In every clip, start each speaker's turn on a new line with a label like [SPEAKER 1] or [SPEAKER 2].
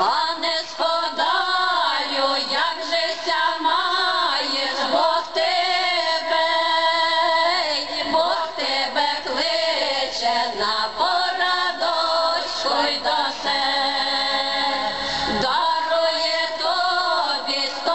[SPEAKER 1] Пане сподаю, як же Бог тебе, Бог тебе кличе на порадочку й. Дарує тобі сто.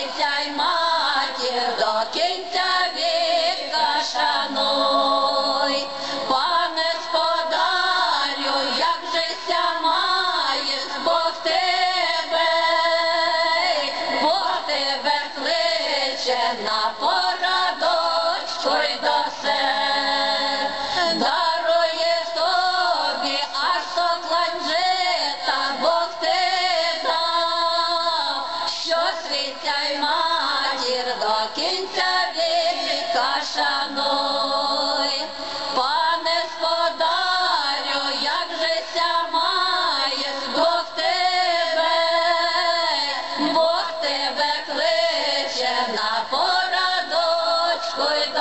[SPEAKER 1] дівця матір, до кінця віка шануй, пане сподарю, як жися маєш, Бог тебе, Бог тебе кличе на пор.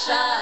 [SPEAKER 1] shine.